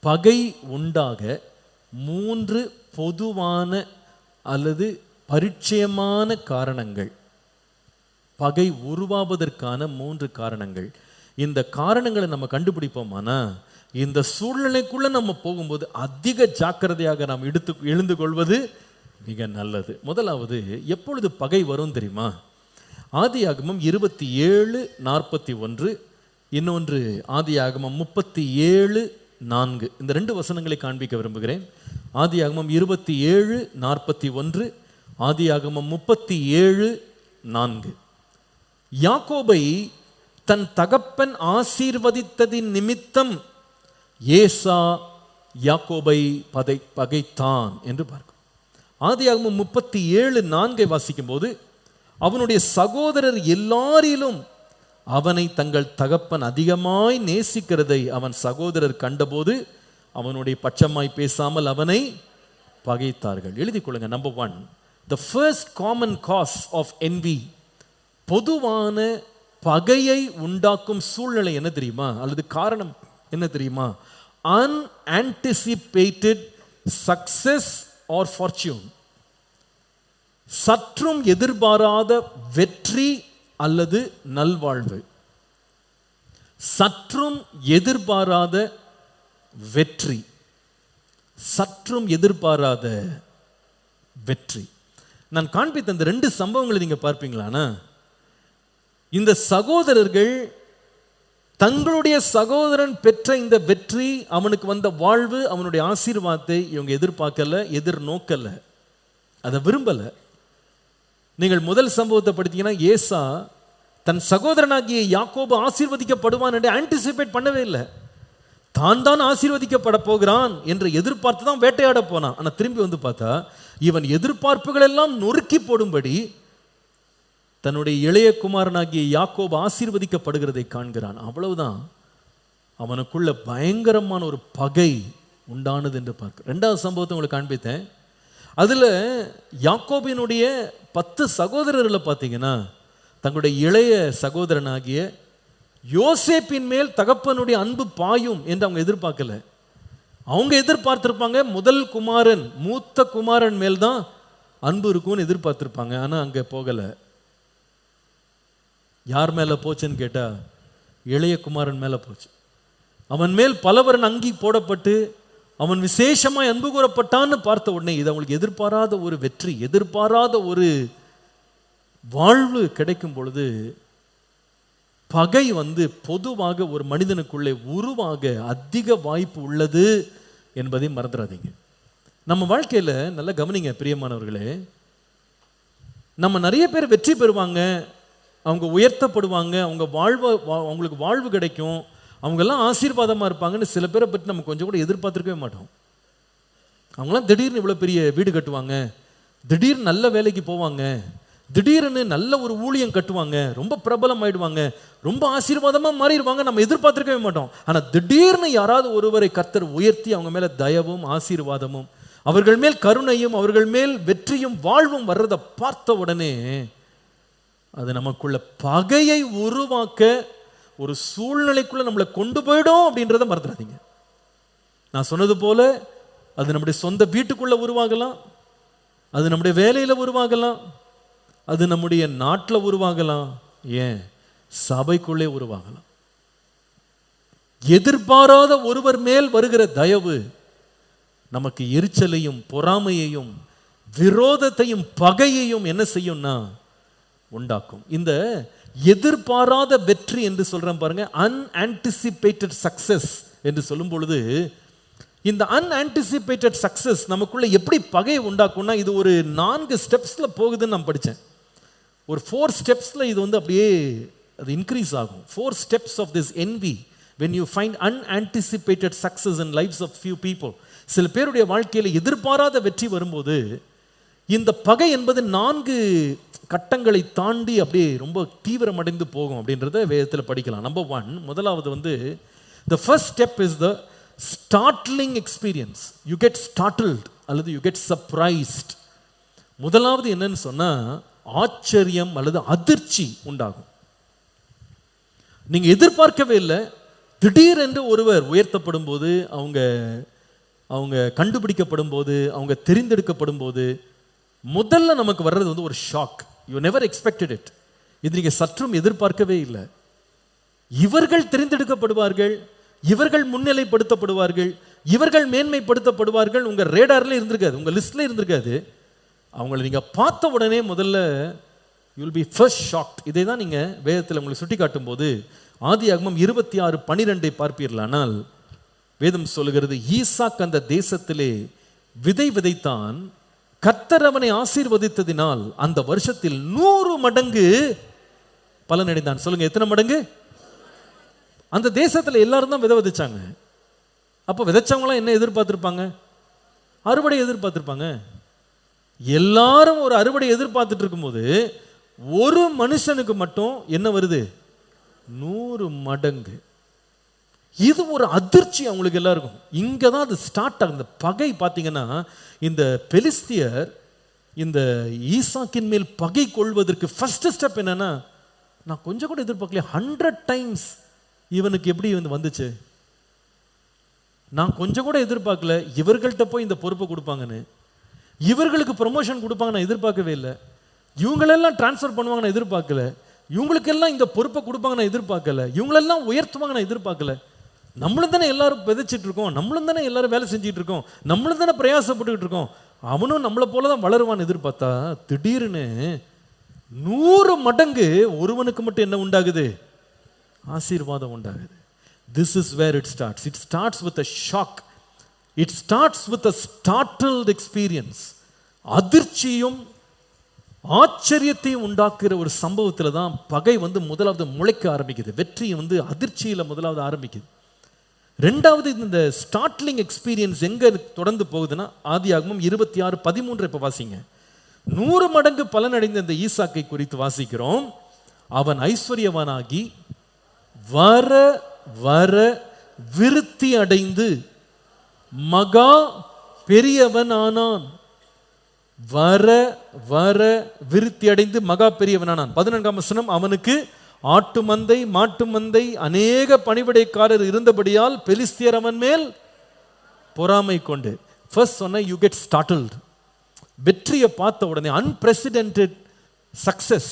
பகை உண்டாக மூன்று பொதுவான அல்லது பரிச்சயமான காரணங்கள். பகை உருவாவதற்கான மூன்று காரணங்கள். இந்த காரணங்களை நம்ம கண்டுபிடிப்போமானா? இந்த சூழ்நிலைக்குள்ள நம்ம போகும்போது அதிக ஜாக்கிரதையாக நாம் எடுத்து எழுந்து கொள்வது மிக நல்லது. முதலாவது எப்பொழுது பகை வரும் தெரியுமா? ஆதியாகமம் இருபத்தி ஏழு நாற்பத்தி ஒன்று இன்னொன்று ஆதியாகமம் முப்பத்தி ஏழு நான்கு. இந்த ரெண்டு வசனங்களை காண்பிக்க விரும்புகிறேன். ஆதியாகமம் இருபத்தி ஏழு நாற்பத்தி ஒன்று ஆதியாகமம் முப்பத்தி ஏழு நான்கு. யாக்கோபை தன் தகப்பன் ஆசீர்வதித்ததின் நிமித்தம் ஏசா யாக்கோபை பதை பகைத்தான் என்று பார்க்கும். ஆதியாகமம் முப்பத்தி ஏழு நான்கை வாசிக்கும் போது அவனுடைய சகோதரர் எல்லாரிலும் அவனை தங்கள் தகப்பன் அதிகமாய் நேசிக்கிறதை அவன் சகோதரர் கண்டபோது அவனுடைய பட்சமாய் பேசாமல் அவனை பகைத்தார்கள். எழுதி கொள்ளுங்க number one the first common cause of envy பொதுவான பகையை உண்டாக்கும் சூழ்நிலை என்ன தெரியுமா? அல்லது காரணம் என்ன தெரியுமா? அன்ஆன்டிசிபேட்டட் சக்சஸ் ஆர் ஃபார்ச்சூன் சற்றும் எதிர்பாராத வெற்றி அல்லது நல்வாழ்வு. சற்றும் எதிர்பாராத வெற்றி. சற்றும் எதிர்பாராத வெற்றி. நான் காண்பித்த இந்த ரெண்டு சம்பவங்களை நீங்க பார்ப்பீங்களானா இந்த சகோதரர்கள் தங்களுடைய சகோதரன் பெற்ற இந்த வெற்றி அவனுக்கு வந்த வாழ்வு அவனுடைய ஆசீர்வாதத்தை இவங்க எதிர்பார்க்கல எதிர்நோக்கலை. அதை விரும்பல. நீங்கள் முதல் சம்பவத்தை படித்தீங்கன்னா ஏசா தன் சகோதரனாகிய யாக்கோபு ஆசீர்வதிக்கப்படுவான் என்று ஆன்டிசிபேட் பண்ணவே இல்லை. தான் தான் ஆசீர்வதிக்கப்பட போகிறான் என்று எதிர்பார்த்து தான் வேட்டையாட போனான். ஆனால் திரும்பி வந்து பார்த்தா இவன் எதிர்பார்ப்புகள் எல்லாம் நொறுக்கி போடும்படி தன்னுடைய இளைய குமாரனாகிய யாக்கோபு ஆசீர்வதிக்கப்படுகிறதை காண்கிறான். அவ்வளவுதான். அவனுக்குள்ள பயங்கரமான ஒரு பகை உண்டானது என்று பார்க்க ரெண்டாவது சம்பவத்தை உங்களுக்கு காண்பித்தேன். அதுல யாக்கோபினுடைய பத்து சகோதரர்களை பார்த்தீங்கன்னா தங்களுடைய இளைய சகோதரனாகிய யோசேப்பின் மேல் தகப்பனுடைய அன்பு பாயும் என்று அவங்க எதிர்பார்க்கல. அவங்க எதிர்பார்த்துருப்பாங்க முதல் குமாரன் மூத்த குமாரன் மேல் தான் அன்பு இருக்கும்னு எதிர்பார்த்துருப்பாங்க ஆனால் அங்கே போகலை. யார் மேலே போச்சுன்னு கேட்டால் இளைய குமாரன் மேலே போச்சு. அவன் மேல் பலவரன் அங்கி போடப்பட்டு அவன் விசேஷமாய் அன்பு கூறப்பட்டான்னு பார்த்த உடனே இது அவங்களுக்கு எதிர்பாராத ஒரு வெற்றி எதிர்பாராத ஒரு வாழ்வு கிடைக்கும் பொழுது பகை வந்து பொதுவாக ஒரு மனிதனுக்குள்ளே உருவாக அதிக வாய்ப்பு உள்ளது என்பதை மறந்துடாதீங்க நம்ம வாழ்க்கையில் நல்லா கவனிங்க பிரியமானவர்களே. நம்ம நிறைய பேர் வெற்றி பெறுவாங்க அவங்க உயர்த்தப்படுவாங்க அவங்க வாழ்வ வா- அவங்களுக்கு வாழ்வு கிடைக்கும். அவங்கெல்லாம் ஆசீர்வாதமாக இருப்பாங்கன்னு சில பேரை பற்றி நம்ம கொஞ்சம் கூட எதிர்பார்த்துருக்கவே மாட்டோம். அவங்களாம் திடீர்னு இவ்வளோ பெரிய வீடு கட்டுவாங்க திடீர்னு நல்ல வேலைக்கு போவாங்க திடீர்னு நல்ல ஒரு ஊழியம் கட்டுவாங்க ரொம்ப பிரபலம் ஆயிடுவாங்க ரொம்ப ஆசீர்வாதமாக மாறிடுவாங்க நம்ம எதிர்பார்த்துருக்கவே மாட்டோம். ஆனால் திடீர்னு யாராவது ஒருவரை கர்த்தர் உயர்த்தி அவங்க மேலே தயவும் ஆசீர்வாதமும் அவர்கள் மேல் கருணையும் அவர்கள் மேல் வெற்றியும் வாழ்வும் வர்றதை பார்த்த உடனே அது நமக்குள்ள பகையை உருவாக்க ஒரு சூழ்நிலைக்குள்ள நம்மளை கொண்டு போயிடும் அப்படின்றத மறந்துடாதீங்க. நான் சொன்னது போல அது நம்முடைய சொந்த வீட்டுக்குள்ளே உருவாகலாம் அது நம்முடைய வேலையில உருவாகலாம் அது நம்முடைய நாட்டில் உருவாகலாம் ஏன்? சபைக்குள்ளே உருவாகலாம். எதிர்பாராத ஒருவர் மேல் வருகிற தயவு நமக்கு எரிச்சலையும் பொறாமையையும் விரோதத்தையும் பகையையும் என்ன செய்யும்னா உண்டாக்கும். இந்த எதிர்பாராத வெற்றி என்று சொல்கிறேன் பாருங்க. அன்ஆன்டிசிபேட்டட் சக்சஸ் என்று சொல்லும் பொழுது இந்த அன்ஆன்டிசிபேட்டட் சக்சஸ் நமக்குள்ள எப்படி பகையை உண்டாக்கும்னா இது ஒரு நான்கு ஸ்டெப்ஸில் போகுதுன்னு நான் படித்தேன் ஒரு ஃபோர் ஸ்டெப்ஸில் இது வந்து அப்படியே அது இன்க்ரீஸ் ஆகும். Four steps of this envy when you find unanticipated success in lives of few people சில பேருடைய வாழ்க்கையில் எதிர்பாராத வெற்றி வரும்போது இந்த பகை என்பது நான்கு கட்டங்களை தாண்டி அப்படியே ரொம்ப தீவிரமடைந்து போகும் அப்படின்றத வேதத்தில் படிக்கலாம். நம்பர் ஒன் முதலாவது வந்து the first step is the startling experience you get startled அல்லது யூ கெட் சர்ப்ரைஸ்ட் முதலாவது என்னன்னு சொன்னால் ஆச்சரியம் அல்லது அதிர்ச்சி உண்டாகும். நீங்கள் எதிர்பார்க்கவே இல்லை. திடீரென்று ஒருவர் உயர்த்தப்படும் போது அவங்க அவங்க கண்டுபிடிக்கப்படும் போது அவங்க தெரிந்தெடுக்கப்படும் போது முதல்ல நமக்கு வர்றது வந்து ஒரு shock you never expected it இது நீங்கள் சற்றும் எதிர்பார்க்கவே இல்லை. இவர்கள் தெரிந்தெடுக்கப்படுவார்கள் இவர்கள் முன்னிலைப்படுத்தப்படுவார்கள் இவர்கள் மேன்மைப்படுத்தப்படுவார்கள். உங்கள் ரேடாரில் இருந்திருக்காது உங்கள் லிஸ்ட்ல இருந்திருக்காது. அவங்கள நீங்க பார்த்த உடனே முதல்ல யூல் பி ஃபர்ஸ்ட் ஷாக்ட் இதை தான் நீங்க வேதத்தில் உங்களுக்கு சுட்டி காட்டும் போது ஆதி அகமம் இருபத்தி ஆறு பனிரெண்டை பார்ப்பீர்களானால் வேதம் சொல்லுகிறது ஈசாக் அந்த தேசத்திலே விதை விதைத்தான் கத்தர் அவனை ஆசீர்வதித்ததினால் அந்த வருஷத்தில் நூறு மடங்கு பலனடைந்தான். சொல்லுங்க எத்தனை மடங்கு? அந்த தேசத்தில் எல்லாரும் தான் விதை விதைச்சாங்க. அப்போ விதைச்சவங்களாம் என்ன எதிர்பார்த்துருப்பாங்க? அறுவடை எதிர்பார்த்துருப்பாங்க. எல்லாரும் ஒரு அறுவடை எதிர்பார்த்துட்டு இருக்கும்போது ஒரு மனுஷனுக்கு மட்டும் என்ன வருது? நூறு மடங்கு. இது ஒரு அதிர்ச்சி அவங்களுக்கு எல்லாருக்கும். இங்கே தான் அது ஸ்டார்ட் ஆகுது. இந்த பகை பார்த்தீங்கன்னா இந்த பெலிஸ்தியர் இந்த ஈசாக்கின் மேல் பகை கொள்வதற்கு ஃபஸ்ட்டு ஸ்டெப் என்னென்னா நான் கொஞ்சம் கூட எதிர்பார்க்கல ஹண்ட்ரட் டைம்ஸ் இவனுக்கு எப்படி வந்து வந்துச்சு? நான் கொஞ்சம் கூட எதிர்பார்க்கல இவர்கள்ட்ட போய் இந்த பொறுப்பை கொடுப்பாங்கன்னு. இவர்களுக்கு ப்ரொமோஷன் கொடுப்பாங்க நான் எதிர்பார்க்கவே இல்லை. இவங்களெல்லாம் ட்ரான்ஸ்ஃபர் பண்ணுவாங்க நான் எதிர்பார்க்கல. இவங்களுக்கெல்லாம் இந்த பொறுப்பை கொடுப்பாங்க நான் எதிர்பார்க்கல. இவங்களெல்லாம் உயர்த்துவாங்க நான் எதிர்பார்க்கல. நம்மளும் தானே எல்லாரும் விதைச்சிட்டு இருக்கோம். நம்மளும் தானே எல்லாரும் வேலை செஞ்சுட்டு இருக்கோம். நம்மளும் தானே பிரயாசப்பட்டுக்கிட்டு இருக்கோம். அவனும் நம்மளை போல தான் வளருவான்னு எதிர்பார்த்தா திடீர்னு நூறு மடங்கு ஒருவனுக்கு மட்டும் என்ன உண்டாகுது? ஆசீர்வாதம் உண்டாகுது. This is where it starts it starts with a shock it starts with a startled experience அதிர்ச்சியும் ஆச்சரியத்தையும் உண்டாக்குற ஒரு சம்பவத்தில் தான் பகை வந்து முதலாவது முளைக்க ஆரம்பிக்குது. வெற்றி வந்து அதிர்ச்சியில் முதலாவது ஆரம்பிக்குது. ரெண்டாவது இந்த ஸ்டார்ட்லிங் எக்ஸ்பீரியன்ஸ் எங்கே தொடர்ந்து போகுதுன்னா ஆதியாகமம் இருபத்தி ஆறு பதிமூன்று இப்போ வாசிங்க. நூறு மடங்கு பலனடைந்த இந்த ஈசாக்கை குறித்து வாசிக்கிறோம். அவன் ஐஸ்வர்யவானாகி வர வர விருத்தி அடைந்து மகா பெரியவன் ஆனான் வர வர விருத்தி அடைந்து மகா பெரியவனானான். பதினான்காம் வசனம் அவனுக்கு ஆட்டு மந்தை மாட்டு மந்தை அநேக பணிவிடைக்காரர் இருந்தபடியால் பெலிஸ்தியர் அவன் மேல் பொறாமை கொண்டு. ஃபர்ஸ்ட் சொன்ன யூ கெட் ஸ்டார்டல்ட் வெற்றியை பார்த்த உடனே அன்பிரசிடென்டட் சக்சஸ்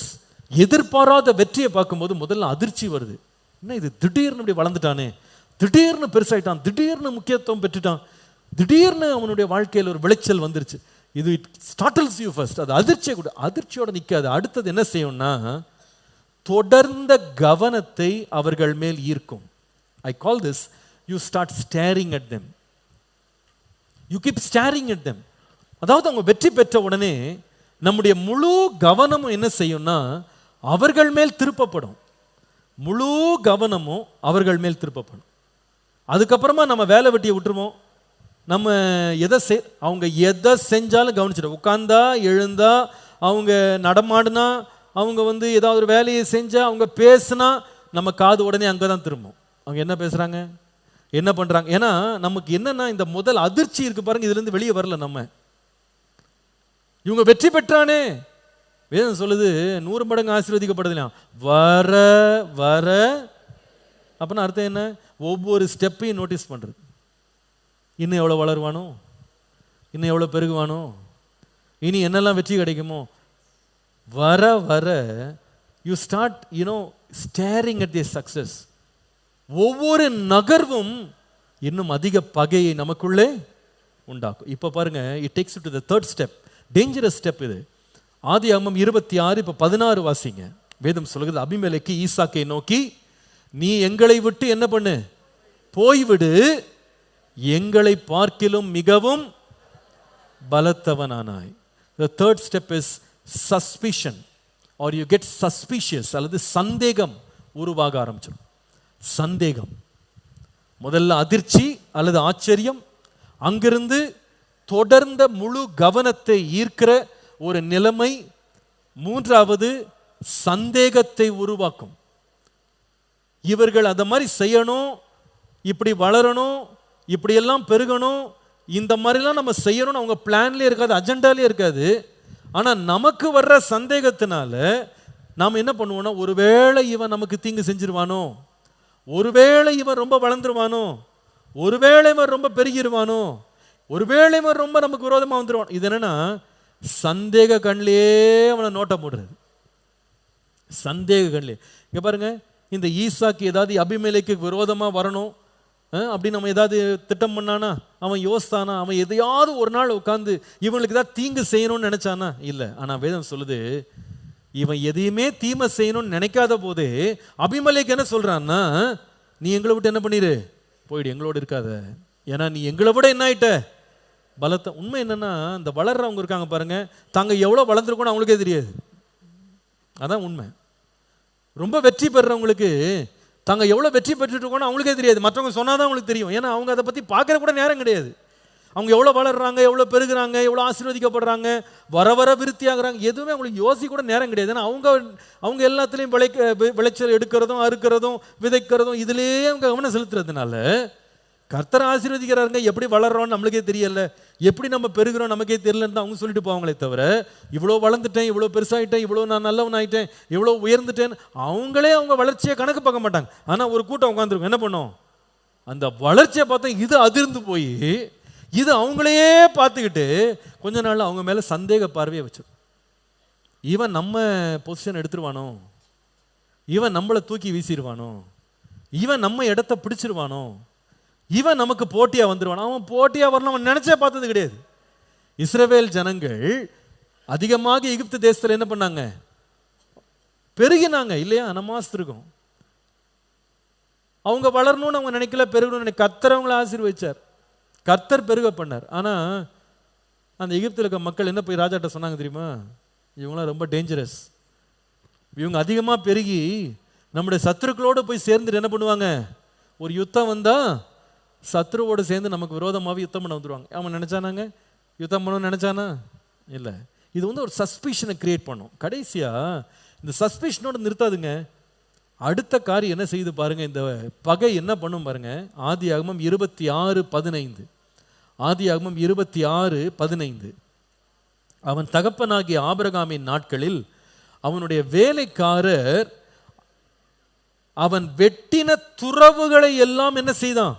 எதிர்பாராத வெற்றியை பார்க்கும்போது முதல்ல அதிர்ச்சி வருது. என்ன இது? திடீர்னு இப்படி வளர்ந்துட்டானே? திடீர்னு பெருசாயிட்டான்? திடீர்னு முக்கியத்துவம் பெற்றுட்டான்? திடீர்னு அவனுடைய வாழ்க்கையில் ஒரு விளைச்சல் வந்துருச்சு. இது இட் ஸ்டார்டல்ஸ் யூ ஃபர்ஸ்ட் அது அதிர்ச்சியை கூட அதிர்ச்சியோட நிற்காது அடுத்தது என்ன செய்யும்னா தொடர்ந்த கவனத்தை அவர்கள் மேல் ஈர்க்கும். I call this you start staring at them you keep staring at them அதாவது அவங்க வெற்றி பெற்ற உடனே நம்முடைய முழு கவனமும் என்ன செய்யும்னா அவர்கள் மேல் திருப்பப்படும். முழு கவனமும் அவர்கள் மேல் திருப்பப்படும். அதுக்கப்புறமா நம்ம வேலை வெட்டியை விட்டுருவோம் நம்ம எதை செய் அவங்க எதை செஞ்சாலும் கவனிச்சிடும் உட்காந்தா எழுந்தா அவங்க நடமாடினா அவங்க வந்து ஏதாவது ஒரு வேலையை செஞ்சால் அவங்க பேசுனா நம்ம காது உடனே அங்கே தான் திரும்பும். அவங்க என்ன பேசுகிறாங்க என்ன பண்ணுறாங்க ஏன்னா நமக்கு என்னென்னா இந்த முதல் அதிர்ச்சி இருக்கு பாருங்க இதுலேருந்து வெளியே வரல நம்ம. இவங்க வெற்றி பெற்றானே. வேதம் சொல்லுது நூறு மடங்கு ஆசீர்வதிக்கப்படுதுலாம். வர வர. அப்படின்னா அர்த்தம் என்ன? ஒவ்வொரு ஸ்டெப்பையும் நோட்டீஸ் பண்ணுறது இன்னும் எவ்வளோ வளருவானோ? இன்னும் எவ்வளோ பெருகுவானோ? இனி என்னெல்லாம் வெற்றி கிடைக்குமோ? வர வர you start you know staring at the success ஒவ்வொரு நகர்வும் இன்னும் அதிக பகையை நமக்குள்ளே உண்டாக்கும். இப்போ பாருங்க it takes to the third step dangerous step இது. ஆதி அம்மம் இருபத்தி ஆறு இப்போ பதினாறு வாசிங்க. வேதம் சொல்கிறது அபிமேலைக்கு ஈசாக்கை நோக்கி நீ எங்களை விட்டு என்ன பண்ணு? போய்விடு. எங்களை பார்க்கிலும் மிகவும் பலத்தவனானாய். The third step is suspicion or you get suspicious அல்லது சந்தேகம் உருவாக ஆரம்பிச்சிடும். சந்தேகம். முதல்ல அதிர்ச்சி அல்லது ஆச்சரியம் அங்கிருந்து தொடர்ந்த முழு கவனத்தை ஈர்க்கிற ஒரு நிலைமை மூன்றாவது சந்தேகத்தை உருவாக்கும். இவர்கள் அதை மாதிரி செய்யணும் இப்படி வளரணும் இப்படியெல்லாம் பெருகணும் இந்த மாதிரிலாம் நம்ம செய்யணும்னு அவங்க பிளான்லேயே இருக்காது அஜெண்டாலே இருக்காது. ஆனால் நமக்கு வர்ற சந்தேகத்தினால நாம் என்ன பண்ணுவோம்னா ஒருவேளை இவன் நமக்கு தீங்கு செஞ்சிருவானோ? ஒருவேளை இவன் ரொம்ப வளர்ந்துருவானோ? ஒருவேளை இவன் ரொம்ப பெருகிருவானோ? ஒருவேளை இவன் ரொம்ப நமக்கு விரோதமாக வந்துருவான்? இது என்னென்னா சந்தேக கண்ணிலே அவனை நோட்டம் போடுறது. சந்தேக கண்ணிலே. இங்கே பாருங்க இந்த ஈசாக்கு ஏதாவது அபிமேலைக்கு விரோதமாக வரணும் அப்படி நம்ம ஏதாவது திட்டம் பண்ணானா அவன் யோசித்தானா அவன் எதையாவது ஒரு நாள் உட்காந்து இவங்களுக்கு ஏதாவது தீங்கு செய்யணும்னு நினைச்சானா? இல்லை. ஆனால் வேதம் சொல்லுது இவன் எதையுமே தீமை செய்யணும்னு நினைக்காத போதே அபிமலைக்கு என்ன சொல்கிறான்னா நீ எங்களை விட்டு என்ன பண்ணிரு? போயிடு எங்களோட இருக்காத. ஏன்னா நீ எங்களை விட என்ன ஆயிட்ட? பலத்தை உண்மை என்னன்னா இந்த வளர்றவங்க இருக்காங்க பாருங்க தாங்க எவ்வளோ வளர்ந்துருக்கோன்னு அவங்களுக்கே தெரியாது. அதான் உண்மை. ரொம்ப வெற்றி பெறுறவங்களுக்கு தாங்க எவ்வளோ வெற்றி பெற்றுட்டு அவங்களுக்கே தெரியாது. மற்றவங்க சொன்னால் தான் அவங்களுக்கு தெரியும். ஏன்னா அவங்க அதை பற்றி பார்க்குற கூட நேரம் கிடையாது. அவங்க எவ்வளோ வளர்றாங்க எவ்வளோ பெருகிறாங்க எவ்வளோ ஆசீர்வதிக்கப்படுறாங்க வர வர விருத்தி ஆகுறாங்க எதுவுமே அவங்களுக்கு யோசிக்க கூட நேரம் கிடையாது. ஏன்னா அவங்க அவங்க எல்லாத்துலேயும் விளைக்க வி- விளைச்சல் எடுக்கிறதும் அறுக்கிறதும் விதைக்கிறதும் இதுலேயே அவங்க கவனம் செலுத்துறதுனால கர்த்தர் ஆசீர்வதிக்கிறாருங்க. எப்படி வளர்றோம்னு நம்மளுக்கே தெரியல. எப்படி நம்ம பெருகிறோம் நமக்கே தெரியலன்னு தான் அவங்க சொல்லிட்டு போவாங்களே தவிர இவ்வளோ வளர்ந்துட்டேன் இவ்வளோ பெருசாயிட்டேன் இவ்வளோ நான் நல்லவன் ஆயிட்டேன் இவ்வளோ உயர்ந்துட்டேன்னு அவங்களே அவங்க வளர்ச்சியை கணக்கு பார்க்க மாட்டாங்க. ஆனால் ஒரு கூட்டம் உட்காந்துருக்கும் என்ன பண்ணும்? அந்த வளர்ச்சியை பார்த்தா இது அதிர்ந்து போய் இது அவங்களையே பார்த்துக்கிட்டு கொஞ்ச நாள் அவங்க மேலே சந்தேக பார்வையை வச்சிடும் இவன் நம்ம பொசிஷன் எடுத்துருவானோ? இவன் நம்மளை தூக்கி வீசிடுவானோ இவன் நம்ம இடத்த பிடிச்சிருவானோ? இவன் நமக்கு போட்டியாக வந்துடுவான் அவன் போட்டியாக வரணும் அவன் நினச்சே பார்த்தது கிடையாது. இஸ்ரவேல் ஜனங்கள் அதிகமாக எகிப்து தேசத்தில் என்ன பண்ணாங்க? பெருகினாங்க. இல்லையா? நமாஸ்திருக்கும் அவங்க வளரணும்னு அவங்க நினைக்கல பெருகணும்னு நினைக்க கர்த்தர் அவங்கள ஆசீர்வதிச்சார். கர்த்தர் பெருக பண்ணார். ஆனால் அந்த எகிப்தில் இருக்க மக்கள் என்ன போய் ராஜாட்ட சொன்னாங்க தெரியுமா? இவங்களாம் ரொம்ப டேஞ்சரஸ் இவங்க அதிகமாக பெருகி நம்முடைய சத்துருக்களோடு போய் சேர்ந்துட்டு என்ன பண்ணுவாங்க? ஒரு யுத்தம் வந்தால் சத்ருவோடு சேர்ந்து நமக்கு விரோதமாகவே யுத்தம் பண்ண வந்துடுவாங்க அவன் நினச்சானாங்க? யுத்தம் பண்ணணும்னு நினச்சானா? இல்லை. இது வந்து ஒரு சஸ்பிஷனை கிரியேட் பண்ணும். கடைசியாக இந்த சஸ்பிஷனோட நிறுத்தாதுங்க. அடுத்த காரியம் என்ன செய்து பாருங்கள் இந்த பகை என்ன பண்ணும் பாருங்கள் ஆதி ஆகமம் இருபத்தி ஆறு பதினைந்து. ஆதி ஆகமம் இருபத்தி ஆறு பதினைந்து. அவன் தகப்பனாகிய ஆபரகாமின் நாட்களில் அவனுடைய வேலைக்காரர் அவன் வெட்டின துறவுகளை எல்லாம் என்ன செய்தான்?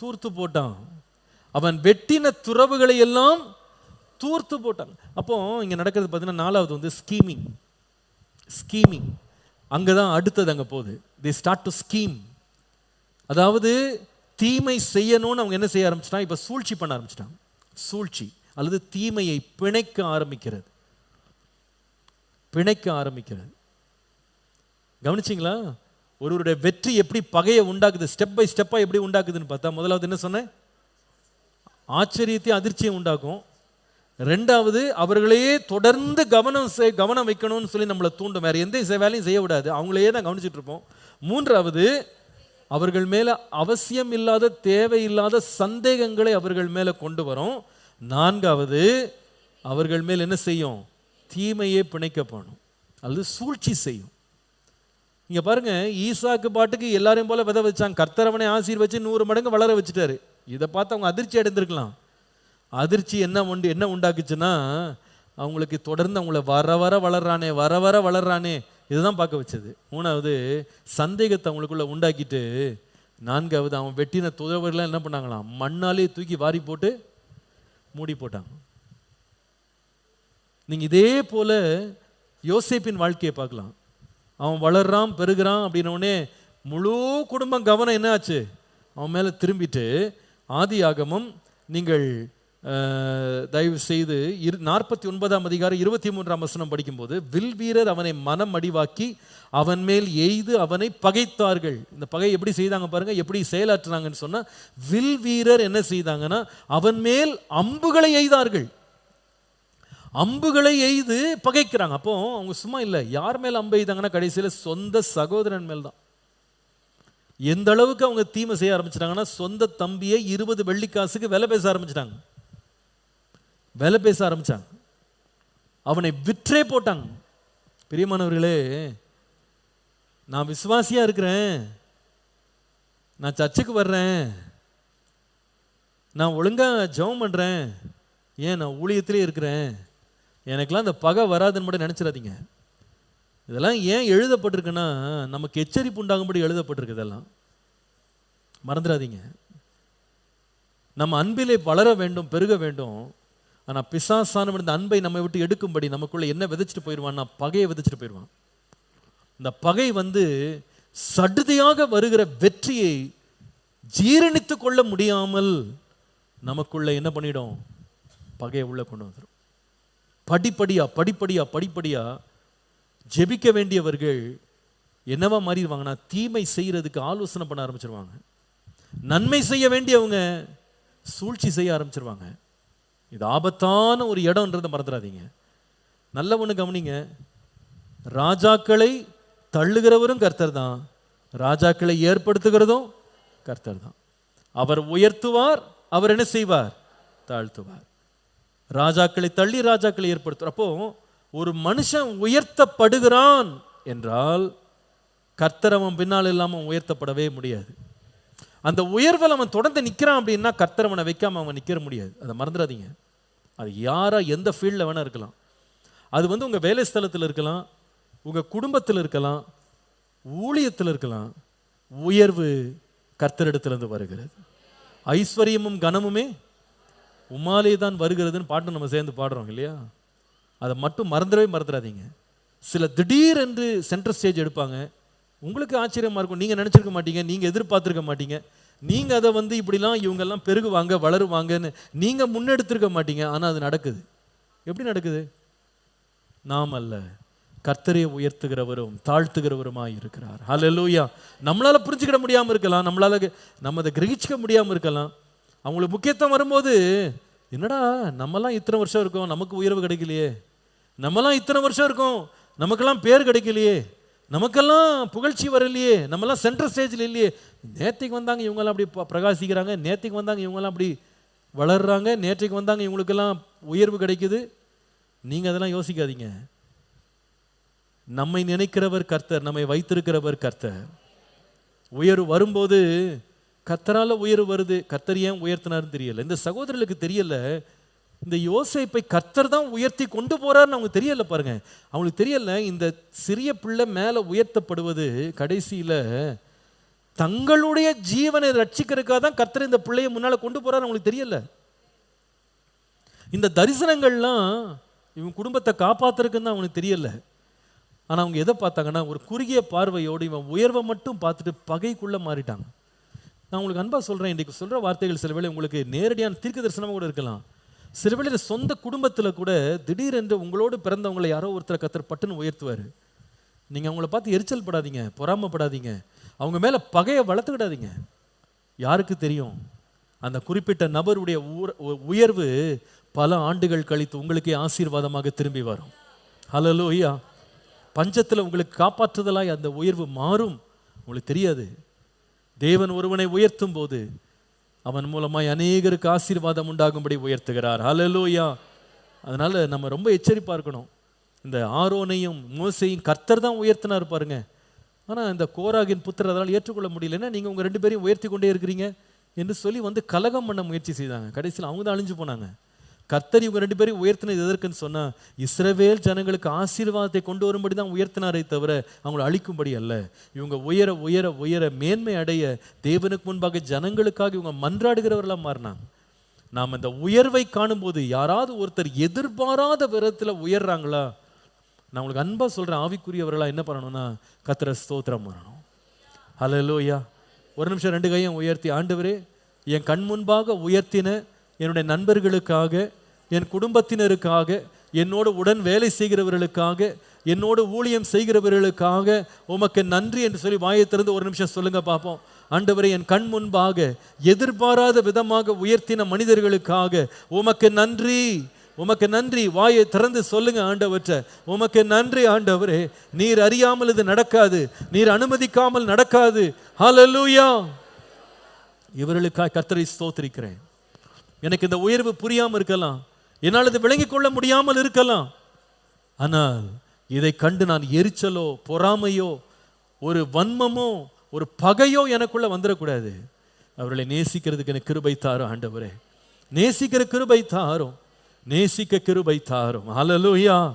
தூர்த்து போட்டான். அவன் வெட்டின துறவுகளை எல்லாம் தூர்த்து போட்டான். அப்போ இங்கே நடக்கிறது பார்த்தீங்கன்னா நாலாவது வந்து ஸ்கீமிங் ஸ்கீமிங் அங்கே தான் அடுத்தது அங்கே போகுது. தி ஸ்டார்ட் டு ஸ்கீம் அதாவது தீமை செய்யணும்னு அவங்க என்ன செய்ய ஆரம்பிச்சிட்டாங்க? இப்போ சூழ்ச்சி பண்ண ஆரம்பிச்சிட்டான் சூழ்ச்சி அல்லது தீமையை பிணைக்க ஆரம்பிக்கிறது. பிணைக்க ஆரம்பிக்கிறது. கவனிச்சிங்களா? ஒருவருடைய வெற்றி எப்படி பகையை உண்டாக்குது? ஸ்டெப் பை ஸ்டெப்பாக எப்படி உண்டாக்குதுன்னு பார்த்தா முதலாவது என்ன சொன்னேன்? ஆச்சரியத்தையும் அதிர்ச்சியும் உண்டாக்கும். ரெண்டாவது அவர்களையே தொடர்ந்து கவனம் செய் கவனம் வைக்கணும்னு சொல்லி நம்மளை தூண்டும். வேறு எந்த வேலையும் செய்ய விடாது அவங்களையே தான் கவனிச்சிட்டு இருப்போம். மூன்றாவது அவர்கள் மேலே அவசியம் இல்லாத தேவையில்லாத சந்தேகங்களை அவர்கள் மேலே கொண்டு வரும். நான்காவது அவர்கள் மேல் என்ன செய்யும்? தீமையே பிணைக்கப்படும் அல்லது சூழ்ச்சி செய்யும். இங்கே பாருங்க ஈசாக்கு பாட்டுக்கு எல்லாரையும் போல வித வச்சாங்க. கர்த்தரவனை ஆசீர் வச்சு நூறு மடங்கு வளர வச்சுட்டாரு. இதை பார்த்து அவங்க அதிர்ச்சி அடைந்திருக்கலாம். அதிர்ச்சி என்ன உண்டு என்ன உண்டாக்குச்சுன்னா அவங்களுக்கு தொடர்ந்து அவங்கள வர வர வளர்றானே வர வர வளர்றானே. இதுதான் பார்க்க வச்சது. மூணாவது சந்தேகத்தை அவங்களுக்குள்ள உண்டாக்கிட்டு நான்காவது அவன் வெட்டின துறவர்கள்லாம் என்ன பண்ணாங்களாம்? மண்ணாலே தூக்கி வாரி போட்டு மூடி போட்டாங்க. நீங்கள் இதே போல யோசிப்பின் வாழ்க்கையை பார்க்கலாம். அவன் வளர்றான் பெருகிறான் அப்படின்னோடனே முழு குடும்பம் கவனம் என்ன ஆச்சு அவன் மேலே திரும்பிட்டு ஆதி ஆகமம் நீங்கள் தயவு செய்து இரு நாற்பத்தி ஒன்பதாம் அதிகாரம் இருபத்தி மூன்றாம் வசனம் படிக்கும்போது வில் வீரர் அவனை மனம் அடிவாக்கி அவன் மேல் எய்து அவனை பகைத்தார்கள். இந்த பகை எப்படி செய்தாங்க பாருங்க எப்படி செயலாற்றினாங்கன்னு சொன்னால் வில் வீரர் என்ன செய்தாங்கன்னா அவன் மேல் அம்புகளை எய்தார்கள். அம்புகளை எய்து பகைக்கிறாங்க. அப்போ அவங்க சும்மா இல்லை. யார் மேல் அம்பு எய்தாங்கன்னா கடைசியில் சொந்த சகோதரன் மேல் தான் எந்த அளவுக்கு அவங்க தீமை செய்ய ஆரம்பிச்சிட்டாங்கன்னா சொந்த தம்பியை இருபது வெள்ளிக்காசுக்கு விலை பேச ஆரம்பிச்சிட்டாங்க. விலை பேச ஆரம்பித்தாங்க அவனை விற்றே போட்டாங்க. பிரியமானவர்களே நான் விசுவாசியாக இருக்கிறேன். நான் சர்ச்சுக்கு வர்றேன். நான் ஒழுங்காக ஜெபம் பண்ணுறேன் ஏன் நான் ஊழியத்திலே இருக்கிறேன்? எனக்கெல்லாம் அந்த பகை வராதுன்னு மட்டும் நினச்சிடாதீங்க. இதெல்லாம் ஏன் எழுதப்பட்டிருக்குன்னா நமக்கு எச்சரிப்பு உண்டாகும்படி எழுதப்பட்டிருக்கு இதெல்லாம். மறந்துடாதீங்க. நம்ம அன்பிலே வளர வேண்டும் பெருக வேண்டும். ஆனால் பிசாசானவன் இந்த அன்பை நம்ம விட்டு எடுக்கும்படி நமக்குள்ளே என்ன விதைச்சிட்டு போயிடுவான்னா பகையை விதைச்சிட்டு போயிடுவான். இந்த பகை வந்து சடுதியாக வருகிற வெற்றியை ஜீரணித்து கொள்ள முடியாமல் நமக்குள்ளே என்ன பண்ணிடும்? பகையை உள்ளே கொண்டு வந்துடும். படிப்படியாக படிப்படியாக படிப்படியாக ஜெபிக்க வேண்டியவர்கள் என்னவா மாறிடுவாங்கன்னா தீமை செய்கிறதுக்கு ஆலோசனை பண்ண ஆரம்பிச்சிருவாங்க. நன்மை செய்ய வேண்டியவங்க சூழ்ச்சி செய்ய ஆரம்பிச்சிருவாங்க. இது ஆபத்தான ஒரு இடம்ன்றதை மறந்துடாதீங்க. நல்ல ஒன்று கவனிங்க. ராஜாக்களை தள்ளுகிறவரும் கர்த்தர் தான். ராஜாக்களை ஏற்படுத்துகிறதும் கர்த்தர் தான். அவர் உயர்த்துவார் அவர் என்ன செய்வார்? தாழ்த்துவார். ராஜாக்களை தள்ளி ராஜாக்களை ஏற்படுத்துகிறப்போ அப்போ ஒரு மனுஷன் உயர்த்தப்படுகிறான் என்றால் கர்த்தரவன் பின்னால் இல்லாமல் உயர்த்தப்படவே முடியாது. அந்த உயர்வில் அவன் தொடர்ந்து நிற்கிறான் அப்படின்னா கர்த்தரவனை வைக்காமல் வைக்காம அவன் நிற்க முடியாது. அதை மறந்துடாதீங்க. அது யாராக எந்த ஃபீல்டில் வேணால் இருக்கலாம். அது வந்து உங்கள் வேலை ஸ்தலத்தில் இருக்கலாம் உங்கள் குடும்பத்தில் இருக்கலாம் ஊழியத்தில் இருக்கலாம். உயர்வு கர்த்தரிடத்திலிருந்து வருகிறது. ஐஸ்வர்யமும் கனமுமே உமாலே தான் வருகிறதுன்னு பாட்டு நம்ம சேர்ந்து பாடுறோம் இல்லையா? அதை மட்டும் மறந்துடவே மறந்துடாதீங்க. சில திடீர் என்று சென்ட்ரல் ஸ்டேஜ் எடுப்பாங்க. உங்களுக்கு ஆச்சரியமாக இருக்கும். நீங்கள் நினச்சிருக்க மாட்டீங்க நீங்கள் எதிர்பார்த்திருக்க மாட்டீங்க. நீங்கள் அதை வந்து இப்படிலாம் இவங்கெல்லாம் பெருகுவாங்க வளருவாங்கன்னு நீங்கள் முன்னெடுத்திருக்க மாட்டீங்க. ஆனால் அது நடக்குது. எப்படி நடக்குது? நாம் அல்ல கர்த்தரை உயர்த்துகிறவரும் தாழ்த்துகிறவருமாய் இருக்கிறார். ஹalleluya நம்மளால புரிஞ்சுக்கிட முடியாமல் இருக்கலாம். நம்மளால நம்ம அதை கிரகிச்சிக்க முடியாமல் இருக்கலாம். அவங்களுக்கு முக்கியத்துவம் வரும்போது என்னடா நம்மலாம் இத்தனை வருஷம் இருக்கோம் நமக்கு உயர்வு கிடைக்கலையே. நம்மலாம் இத்தனை வருஷம் இருக்கோம் நமக்கெல்லாம் பேர் கிடைக்கலையே. நமக்கெல்லாம் புகழ்ச்சி வரலையே. நம்மலாம் சென்ட்ரல் ஸ்டேஜில் இல்லையே. நேற்றுக்கு வந்தாங்க இவங்கெல்லாம் அப்படி பிரகாசிக்கிறாங்க. நேற்றுக்கு வந்தாங்க இவங்கெல்லாம் அப்படி வளர்றாங்க. நேற்றுக்கு வந்தாங்க இவங்களுக்கெல்லாம் உயர்வு கிடைக்குது. நீங்கள் அதெல்லாம் யோசிக்காதீங்க. நம்மை நினைக்கிறவர் கர்த்தர் நம்மை வைத்திருக்கிறவர் கர்த்தர். உயர்வு வரும்போது கத்தரால் உயர்வு வருது கத்தர் ஏன் உயர்த்தினார்னு தெரியல. இந்த சகோதரர்களுக்கு தெரியல இந்த யோசைப்பை கத்தர் தான் உயர்த்தி கொண்டு போறாருன்னு அவங்க தெரியல பாருங்க. அவங்களுக்கு தெரியல இந்த சிறிய பிள்ளை மேல உயர்த்தப்படுவது கடைசியில தங்களுடைய ஜீவனை ரட்சிக்கிறதுக்காக தான் கத்தர் இந்த பிள்ளையை முன்னால கொண்டு போறாரு அவங்களுக்கு தெரியல. இந்த தரிசனங்கள்லாம் இவன் குடும்பத்தை காப்பாத்துறதுக்குன்னு அவனுக்கு தெரியல. ஆனா அவங்க எதை பார்த்தாங்கன்னா ஒரு குறுகிய பார்வையோடு இவன் உயர்வை மட்டும் பார்த்துட்டு பகைக்குள்ள மாறிட்டாங்க. நான் உங்களுக்கு அன்பாக சொல்கிறேன் இன்றைக்கு சொல்கிற வார்த்தைகள் சில வேளை உங்களுக்கு நேரடியான தீர்க்க தரிசனமாக கூட இருக்கலாம். சில வேளையில் சொந்த குடும்பத்தில் கூட திடீரென்று உங்களோடு பிறந்தவங்களை யாரோ ஒருத்தரை கத்தர் பட்டுன்னு உயர்த்துவார். நீங்கள் அவங்கள பார்த்து எரிச்சல் படாதீங்க பொறாமப்படாதீங்க. அவங்க மேலே பகையை வளர்த்துக்கிடாதீங்க. யாருக்கு தெரியும்? அந்த குறிப்பிட்ட நபருடைய உ- உயர்வு பல ஆண்டுகள் கழித்து உங்களுக்கே ஆசீர்வாதமாக திரும்பி வரும். அலலோ ஐயா பஞ்சத்தில் உங்களுக்கு காப்பாற்றுதலாய் அந்த உயர்வு மாறும். உங்களுக்கு தெரியாது. தேவன் ஒருவனை உயர்த்தும் போது அவன் மூலமாய் அநேகருக்கு ஆசீர்வாதம் உண்டாகும்படி உயர்த்துகிறார். ஹலலோயா அதனால் நம்ம ரொம்ப எச்சரிப்பாக இருக்கணும். இந்த ஆரோனையும் மோசையும் கர்த்தர் தான் உயர்த்தினார் பாருங்க. ஆனால் இந்த கோராகின் புத்திர அதனால் ஏற்றுக்கொள்ள முடியலன்னா நீங்கள் உங்கள் ரெண்டு பேரையும் உயர்த்தி கொண்டே இருக்கிறீங்க என்று சொல்லி வந்து கலகம் பண்ண முயற்சி செய்தாங்க. கடைசியில் அவங்க தான் அழிஞ்சு போனாங்க. கர்த்தர் இவங்க ரெண்டு பேரும் உயர்த்தினது எதற்குன்னு சொன்னா இஸ்ரவேல் ஜனங்களுக்கு ஆசீர்வாதத்தை கொண்டு வரும்படி தான் உயர்த்தினாரே தவிர அவங்களை அழிக்கும்படி அல்ல. இவங்க உயர உயர உயர மேன்மை அடைய தேவனுக்கு முன்பாக ஜனங்களுக்காக இவங்க மன்றாடுகிறவர்களாக மாறினாங்க. நாம் இந்த உயர்வை காணும்போது யாராவது ஒருத்தர் எதிர்பாராத விதத்தில் உயர்றாங்களா? நான் உங்களுக்கு அன்பாக சொல்கிறேன் ஆவிக்குரியவர்களாக என்ன பண்ணணும்னா கத்திர ஸ்தோத்திரம் பண்ணணும். லோயா ஒரு நிமிஷம் ரெண்டு கையும் உயர்த்தி ஆண்டவரே என் கண் முன்பாக உயர்த்தின என்னுடைய நண்பர்களுக்காக என் குடும்பத்தினருக்காக என்னோடு உடன் வேலை செய்கிறவர்களுக்காக என்னோடு ஊழியம் செய்கிறவர்களுக்காக உமக்கு நன்றி என்று சொல்லி வாயை திறந்து ஒரு நிமிஷம் சொல்லுங்க பார்ப்போம். ஆண்டவரை என் கண் முன்பாக எதிர்பாராத விதமாக உயர்த்தின மனிதர்களுக்காக உமக்கு நன்றி உமக்கு நன்றி. வாயை திறந்து சொல்லுங்க ஆண்டவற்ற உமக்கு நன்றி ஆண்டவரே நீர் அறியாமல் இது நடக்காது நீர் அனுமதிக்காமல் நடக்காது. ஹலலூயா இவர்களுக்காக கத்தரை ஸ்தோத்திரிக்கிறேன். எனக்கு இந்த உயர்வு புரியாமல் இருக்கலாம். என்னால் இது விளங்கிக் கொள்ள முடியாமல் இருக்கலாம். ஆனால் இதை கண்டு நான் எரிச்சலோ பொறாமையோ ஒரு வன்மமோ ஒரு பகையோ எனக்குள்ளே வந்துடக்கூடாது. அவர்களை நேசிக்கிறதுக்கு எனக்கு கிருபை தாரும் ஆண்டவரே. நேசிக்கிற கிருபை தாரும். நேசிக்க கிருபை தாரும். ஹalleluya